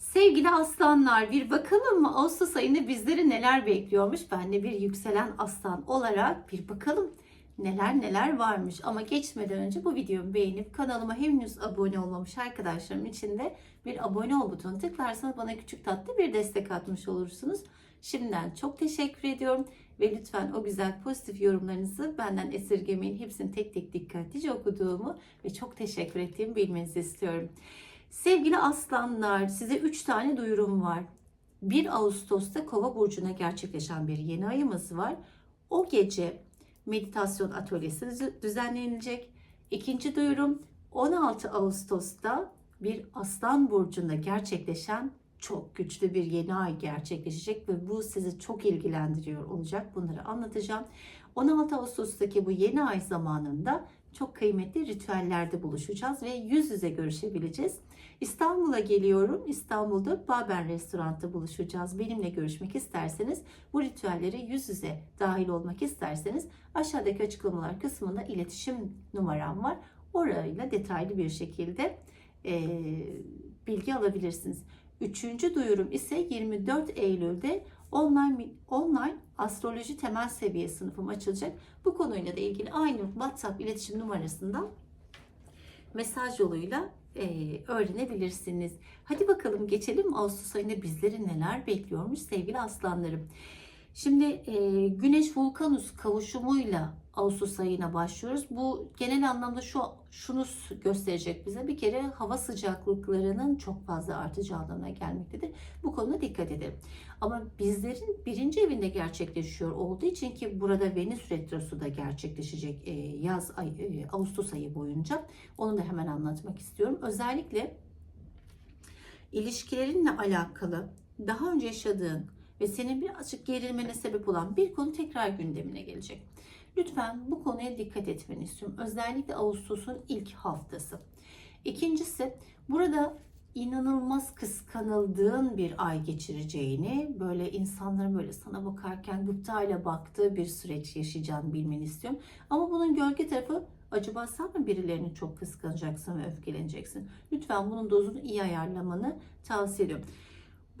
Sevgili aslanlar bir bakalım mı Ağustos ayında bizleri neler bekliyormuş? Ben de bir yükselen aslan olarak bir bakalım neler neler varmış. Ama geçmeden önce bu videomu beğenip kanalıma henüz abone olmamış arkadaşlarım için de bir abone ol butonu tıklarsanız bana küçük tatlı bir destek atmış olursunuz. Şimdiden çok teşekkür ediyorum ve lütfen o güzel pozitif yorumlarınızı benden esirgemeyin. Hepsini tek tek dikkatlice okuduğumu ve çok teşekkür ettiğimi bilmenizi istiyorum. Sevgili aslanlar size 3 tane duyurum var. 1 Ağustos'ta Kova burcuna gerçekleşen bir yeni ayımız var. O gece meditasyon atölyesi düz- düzenlenilecek. İkinci duyurum 16 Ağustos'ta bir Aslan burcunda gerçekleşen çok güçlü bir yeni ay gerçekleşecek ve bu sizi çok ilgilendiriyor olacak. Bunları anlatacağım. 16 Ağustos'taki bu yeni ay zamanında çok kıymetli ritüellerde buluşacağız ve yüz yüze görüşebileceğiz. İstanbul'a geliyorum. İstanbul'da Baben Restorant'ta buluşacağız. Benimle görüşmek isterseniz bu ritüellere yüz yüze dahil olmak isterseniz aşağıdaki açıklamalar kısmında iletişim numaram var. Orayla detaylı bir şekilde eee, bilgi alabilirsiniz. Üçüncü duyurum ise 24 Eylül'de online online astroloji temel seviye sınıfım açılacak. Bu konuyla da ilgili aynı WhatsApp iletişim numarasından mesaj yoluyla e, öğrenebilirsiniz. Hadi bakalım geçelim Ağustos ayında bizleri neler bekliyormuş sevgili aslanlarım. Şimdi e, Güneş Vulkanus kavuşumuyla Ağustos ayına başlıyoruz. Bu genel anlamda şu şunu gösterecek bize. Bir kere hava sıcaklıklarının çok fazla artacağı anlamına gelmektedir. Bu konuda dikkat edelim. Ama bizlerin birinci evinde gerçekleşiyor olduğu için ki burada Venüs retrosu da gerçekleşecek e, yaz ay, e, Ağustos ayı boyunca. Onu da hemen anlatmak istiyorum. Özellikle ilişkilerinle alakalı daha önce yaşadığın ve senin birazcık gerilmene sebep olan bir konu tekrar gündemine gelecek. Lütfen bu konuya dikkat etmeni istiyorum. Özellikle Ağustos'un ilk haftası. İkincisi burada inanılmaz kıskanıldığın bir ay geçireceğini, böyle insanların böyle sana bakarken gıptayla baktığı bir süreç yaşayacağını bilmeni istiyorum. Ama bunun gölge tarafı acaba sen mi birilerini çok kıskanacaksın ve öfkeleneceksin? Lütfen bunun dozunu iyi ayarlamanı tavsiye ediyorum.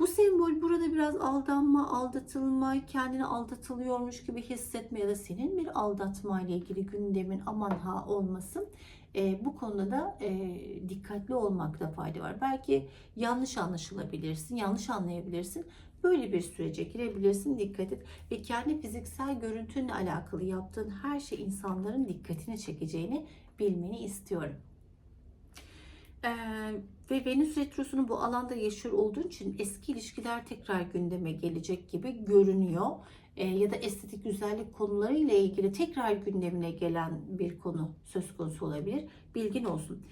Bu sembol burada biraz aldanma, aldatılma, kendini aldatılıyormuş gibi hissetme ya da senin bir aldatma ile ilgili gündemin aman ha olmasın. E, bu konuda da e, dikkatli olmakta fayda var. Belki yanlış anlaşılabilirsin, yanlış anlayabilirsin. Böyle bir sürece girebilirsin. Dikkat et ve kendi fiziksel görüntünle alakalı yaptığın her şey insanların dikkatini çekeceğini bilmeni istiyorum. Ee, ve Venüs Retrosu'nu bu alanda yaşıyor olduğun için eski ilişkiler tekrar gündeme gelecek gibi görünüyor. Ee, ya da estetik güzellik konularıyla ilgili tekrar gündemine gelen bir konu söz konusu olabilir. Bilgin olsun.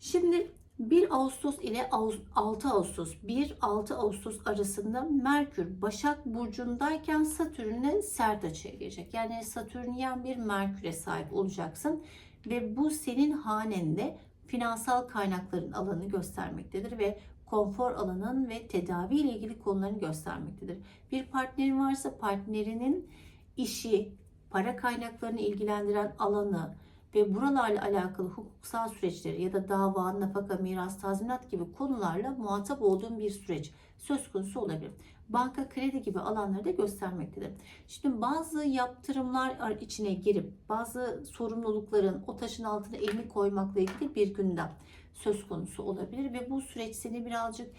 Şimdi 1 Ağustos ile Ağust- 6 Ağustos, 1-6 Ağustos arasında Merkür Başak Burcu'ndayken Satürn'e sert açıya girecek. Yani Satürnyen bir Merkür'e sahip olacaksın. Ve bu senin hanende finansal kaynakların alanını göstermektedir ve konfor alanın ve tedavi ile ilgili konularını göstermektedir. Bir partnerin varsa partnerinin işi, para kaynaklarını ilgilendiren alanı ve buralarla alakalı hukuksal süreçleri ya da dava, nafaka, miras, tazminat gibi konularla muhatap olduğun bir süreç söz konusu olabilir. Banka, kredi gibi alanları da göstermektedir. Şimdi bazı yaptırımlar içine girip bazı sorumlulukların o taşın altına elini koymakla ilgili bir gündem söz konusu olabilir ve bu süreç seni birazcık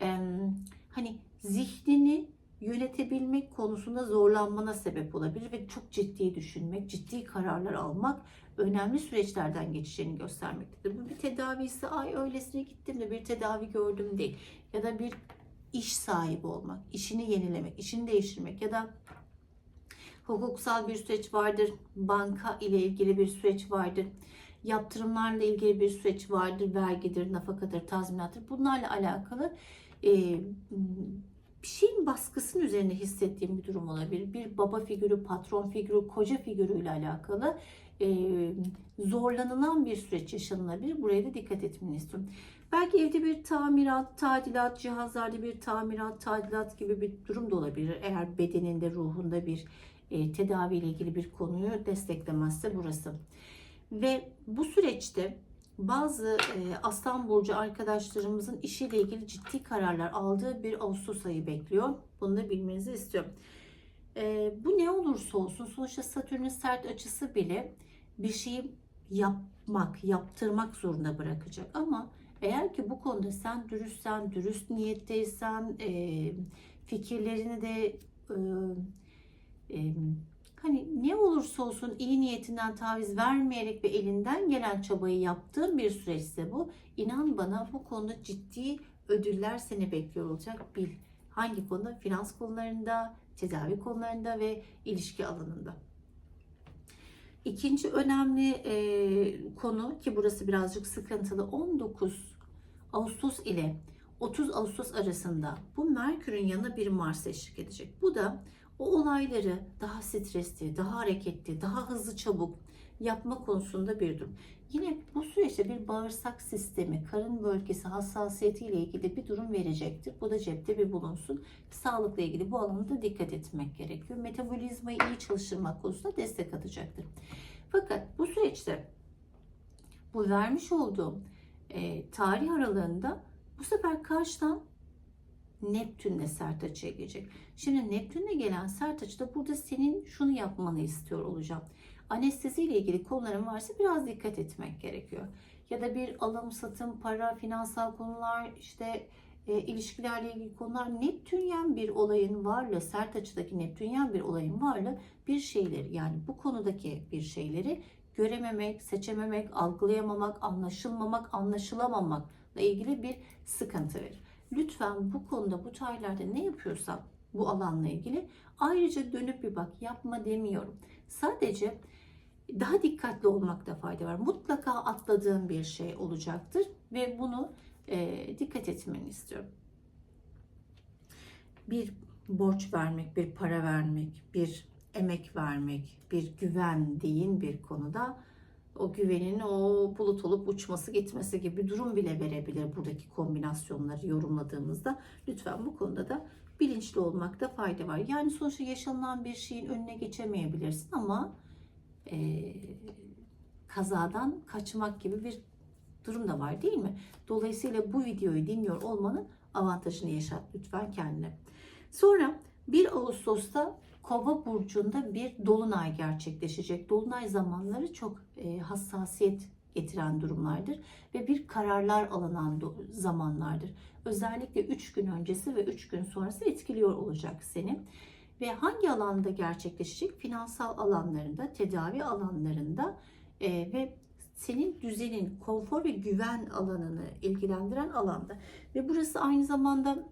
em, hani zihnini yönetebilmek konusunda zorlanmana sebep olabilir ve çok ciddi düşünmek, ciddi kararlar almak önemli süreçlerden geçeceğini göstermektedir. Bu bir tedavisi, ay öylesine gittim de bir tedavi gördüm değil. Ya da bir iş sahibi olmak, işini yenilemek, işini değiştirmek ya da hukuksal bir süreç vardır, banka ile ilgili bir süreç vardır, yaptırımlarla ilgili bir süreç vardır, vergidir, nafakadır, tazminattır. Bunlarla alakalı e, bir şeyin baskısının üzerine hissettiğim bir durum olabilir. Bir baba figürü, patron figürü, koca figürüyle alakalı e, zorlanılan bir süreç yaşanılabilir. Buraya da dikkat etmeni istiyorum. Belki evde bir tamirat, tadilat, cihazlarda bir tamirat, tadilat gibi bir durum da olabilir. Eğer bedeninde, ruhunda bir e, tedavi ile ilgili bir konuyu desteklemezse burası. Ve bu süreçte bazı e, Aslan Burcu arkadaşlarımızın işiyle ilgili ciddi kararlar aldığı bir Ağustos ayı bekliyor. Bunu da bilmenizi istiyorum. E, bu ne olursa olsun sonuçta Satürn'ün sert açısı bile bir şeyi yapmak, yaptırmak zorunda bırakacak. Ama eğer ki bu konuda sen dürüstsen, dürüst niyetteysen, e, fikirlerini de e, e, hani ne olursa olsun iyi niyetinden taviz vermeyerek ve elinden gelen çabayı yaptığın bir süreçse bu. İnan bana bu konuda ciddi ödüller seni bekliyor olacak. Bil hangi konuda? Finans konularında, tedavi konularında ve ilişki alanında. İkinci önemli e, konu ki burası birazcık sıkıntılı 19 Ağustos ile 30 Ağustos arasında bu Merkür'ün yanına bir Mars eşlik edecek. Bu da o olayları daha stresli, daha hareketli, daha hızlı çabuk yapma konusunda bir durum. Yine bu süreçte bir bağırsak sistemi, karın bölgesi hassasiyeti ile ilgili bir durum verecektir. Bu da cepte bir bulunsun. Sağlıkla ilgili bu alanda dikkat etmek gerekiyor. Metabolizmayı iyi çalıştırmak konusunda destek atacaktır. Fakat bu süreçte bu vermiş olduğum e, tarih aralığında bu sefer karşıdan Neptün'le sert açıya gelecek. Şimdi Neptün'le gelen sert açıda burada senin şunu yapmanı istiyor olacağım. Anestezi ile ilgili konuların varsa biraz dikkat etmek gerekiyor. Ya da bir alım, satım, para, finansal konular, işte e, ilişkilerle ilgili konular Neptünyen bir olayın varlığı, sert açıdaki Neptünyen bir olayın varlığı bir şeyleri yani bu konudaki bir şeyleri görememek, seçememek, algılayamamak, anlaşılmamak, anlaşılamamakla ilgili bir sıkıntı verir. Lütfen bu konuda bu tarihlerde ne yapıyorsan bu alanla ilgili ayrıca dönüp bir bak yapma demiyorum. Sadece daha dikkatli olmakta fayda var. Mutlaka atladığın bir şey olacaktır ve bunu e, dikkat etmeni istiyorum. Bir borç vermek, bir para vermek, bir emek vermek, bir güvendiğin bir konuda o güvenin o bulut olup uçması gitmesi gibi bir durum bile verebilir buradaki kombinasyonları yorumladığımızda. Lütfen bu konuda da bilinçli olmakta fayda var. Yani sonuçta yaşanılan bir şeyin önüne geçemeyebilirsin ama e, kazadan kaçmak gibi bir durum da var değil mi? Dolayısıyla bu videoyu dinliyor olmanın avantajını yaşat lütfen kendine. Sonra 1 Ağustos'ta Kova burcunda bir dolunay gerçekleşecek. Dolunay zamanları çok e, hassasiyet getiren durumlardır ve bir kararlar alınan zamanlardır. Özellikle 3 gün öncesi ve 3 gün sonrası etkiliyor olacak seni. Ve hangi alanda gerçekleşecek? Finansal alanlarında, tedavi alanlarında e, ve senin düzenin, konfor ve güven alanını ilgilendiren alanda. Ve burası aynı zamanda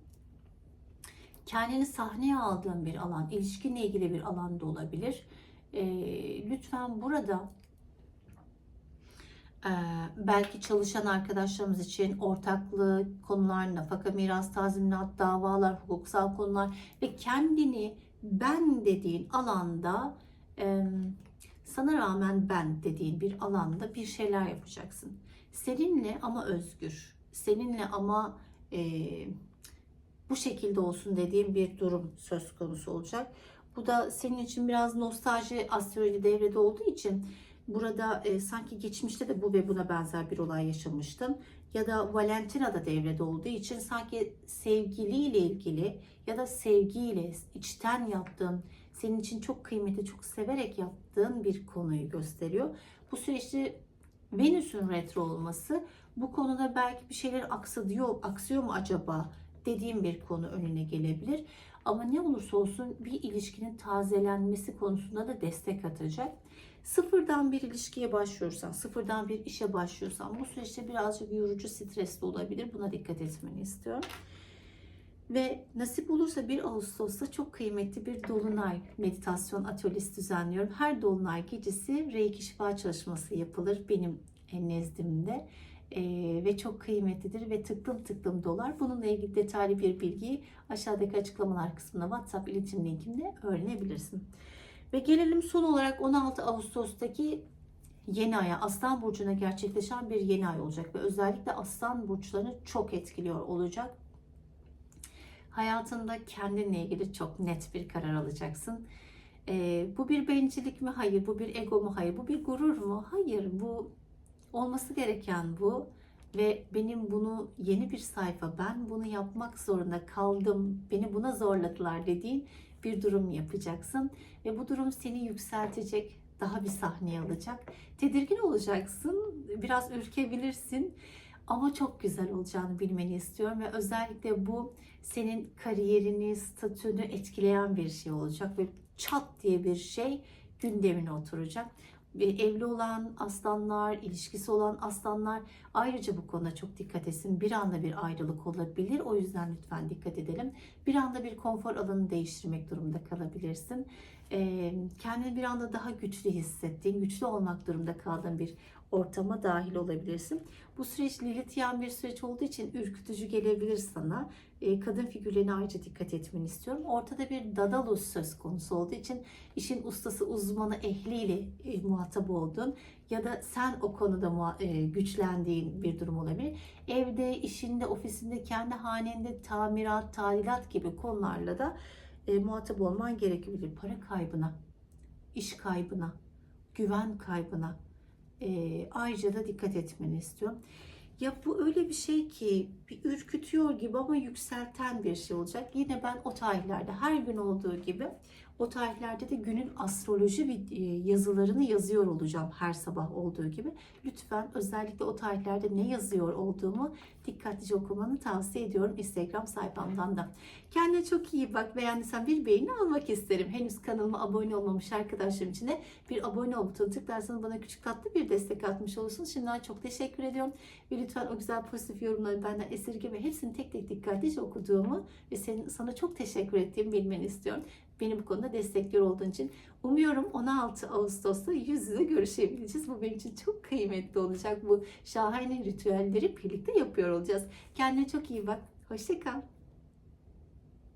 kendini sahneye aldığın bir alan, ilişkinle ilgili bir alan da olabilir. E, lütfen burada e, belki çalışan arkadaşlarımız için ortaklığı konular, nafaka, miras, tazminat, davalar, hukuksal konular ve kendini ben dediğin alanda e, sana rağmen ben dediğin bir alanda bir şeyler yapacaksın. Seninle ama özgür, seninle ama e, bu şekilde olsun dediğim bir durum söz konusu olacak. Bu da senin için biraz nostalji astroloji devrede olduğu için burada e, sanki geçmişte de bu ve buna benzer bir olay yaşamıştım. Ya da Valentina da devrede olduğu için sanki sevgiliyle ilgili ya da sevgiyle içten yaptığın, senin için çok kıymetli, çok severek yaptığın bir konuyu gösteriyor. Bu süreçte Venüs'ün retro olması bu konuda belki bir şeyler aksıyor, aksıyor mu acaba dediğim bir konu önüne gelebilir. Ama ne olursa olsun bir ilişkinin tazelenmesi konusunda da destek atacak. Sıfırdan bir ilişkiye başlıyorsan, sıfırdan bir işe başlıyorsan bu süreçte birazcık yorucu, stresli olabilir. Buna dikkat etmeni istiyorum. Ve nasip olursa 1 Ağustos'ta çok kıymetli bir Dolunay meditasyon atölyesi düzenliyorum. Her Dolunay gecesi Reiki şifa çalışması yapılır benim nezdimde e, ve çok kıymetlidir ve tıklım tıklım dolar. Bununla ilgili detaylı bir bilgiyi aşağıdaki açıklamalar kısmında WhatsApp iletişim linkimde öğrenebilirsin. Ve gelelim son olarak 16 Ağustos'taki yeni aya Aslan Burcu'na gerçekleşen bir yeni ay olacak ve özellikle Aslan Burçlarını çok etkiliyor olacak. Hayatında kendinle ilgili çok net bir karar alacaksın. Ee, bu bir bencillik mi? Hayır. Bu bir ego mu? Hayır. Bu bir gurur mu? Hayır. Bu Olması gereken bu ve benim bunu yeni bir sayfa, ben bunu yapmak zorunda kaldım, beni buna zorladılar dediğin bir durum yapacaksın. Ve bu durum seni yükseltecek, daha bir sahneye alacak. Tedirgin olacaksın, biraz ürkebilirsin ama çok güzel olacağını bilmeni istiyorum ve özellikle bu senin kariyerini, statünü etkileyen bir şey olacak ve çat diye bir şey gündemine oturacak. Evli olan aslanlar, ilişkisi olan aslanlar ayrıca bu konuda çok dikkat etsin. Bir anda bir ayrılık olabilir. O yüzden lütfen dikkat edelim. Bir anda bir konfor alanı değiştirmek durumunda kalabilirsin. Kendini bir anda daha güçlü hissettiğin, güçlü olmak durumunda kaldığın bir ortama dahil olabilirsin. Bu süreç Lilithyen bir süreç olduğu için ürkütücü gelebilir sana. Ee, kadın figürlerine ayrıca dikkat etmeni istiyorum. Ortada bir Dadalus söz konusu olduğu için işin ustası, uzmanı, ehliyle e, muhatap oldun ya da sen o konuda e, güçlendiğin bir durum olabilir. Evde, işinde, ofisinde, kendi hanende tamirat, tadilat gibi konularla da e, muhatap olman gerekebilir. Para kaybına, iş kaybına, güven kaybına e, ayrıca da dikkat etmeni istiyorum. Ya bu öyle bir şey ki bir ürkütüyor gibi ama yükselten bir şey olacak. Yine ben o tarihlerde her gün olduğu gibi o tarihlerde de günün astroloji e, yazılarını yazıyor olacağım her sabah olduğu gibi. Lütfen özellikle o tarihlerde ne yazıyor olduğumu dikkatlice okumanı tavsiye ediyorum Instagram sayfamdan da. Kendine çok iyi bak. Beğendiysen bir beğeni almak isterim. Henüz kanalıma abone olmamış arkadaşlarım için de bir abone ol butonu tıklarsanız bana küçük tatlı bir destek atmış olursunuz. Şimdiden çok teşekkür ediyorum. Ve lütfen o güzel pozitif yorumları benden esirgeme. Hepsini tek tek dikkatlice okuduğumu ve senin, sana çok teşekkür ettiğimi bilmeni istiyorum. Beni bu konuda destekliyor olduğun için. Umuyorum 16 Ağustos'ta yüz yüze görüşebileceğiz. Bu benim için çok kıymetli olacak. Bu şahane ritüelleri birlikte yapıyor olacağız. Kendine çok iyi bak. Hoşçakal.